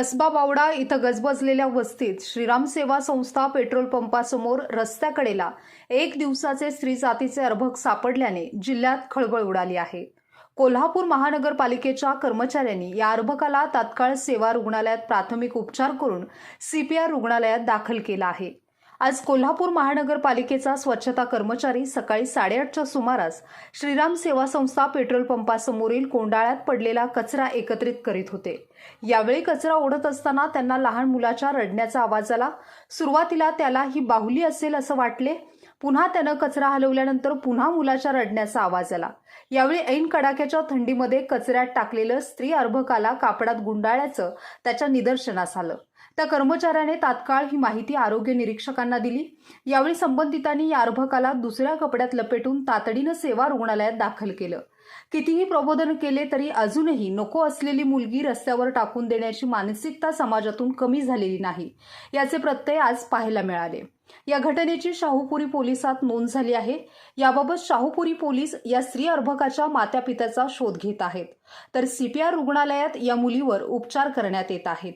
कसबा बावडा इथं गजबजलेल्या वस्तीत श्रीराम सेवा संस्था पेट्रोल पंपासमोर रस्त्याकडेला एक दिवसाचे स्त्री जातीचे अर्भक सापडल्याने जिल्ह्यात खळबळ उडाली आहे. कोल्हापूर महानगरपालिकेच्या कर्मचाऱ्यांनी या अर्भकाला तात्काळ सेवा रुग्णालयात प्राथमिक उपचार करून सीपीआर रुग्णालयात दाखल केला आहे. आज कोल्हापूर महानगरपालिकेचा स्वच्छता कर्मचारी सकाळी साडेआठच्या सुमारास श्रीराम सेवा संस्था पेट्रोल पंपासमोरील कोंडाळ्यात पडलेला कचरा एकत्रित करीत होते. यावेळी कचरा ओढत असताना त्यांना लहान मुलाच्या रडण्याचा आवाज आला. सुरुवातीला त्याला ही बाहुली असेल असं वाटले पुन्हा त्यानं कचरा हलवल्यानंतर पुन्हा मुलाच्या रडण्याचा आवाज आला. यावेळी ऐन कडाक्याच्या थंडीमध्ये कचऱ्यात टाकलेलं स्त्री अर्भकाला कापडात गुंडाळल्याचं त्याच्या निदर्शनास आलं. त्या कर्मचाऱ्याने तात्काळ ही माहिती आरोग्य निरीक्षकांना दिली. यावेळी संबंधितांनी या अर्भकाला दुसऱ्या कपड्यात लपेटून तातडीनं सेवा रुग्णालयात दाखल केलं. कितीही प्रबोधन केले तरी अजूनही नको असलेली मुलगी रस्त्यावर टाकून देण्याची मानसिकता समाजातून कमी झालेली नाही. याचे प्रत्यय आज पाहायला मिळाले. या घटनेची शाहूपुरी पोलिसात नोंद झाली आहे. याबाबत शाहूपुरी पोलीस या स्त्री अर्भकाच्या मात्यापित्याचा शोध घेत आहेत. तर सीपीआर रुग्णालयात या मुलीवर उपचार करण्यात येत आहेत.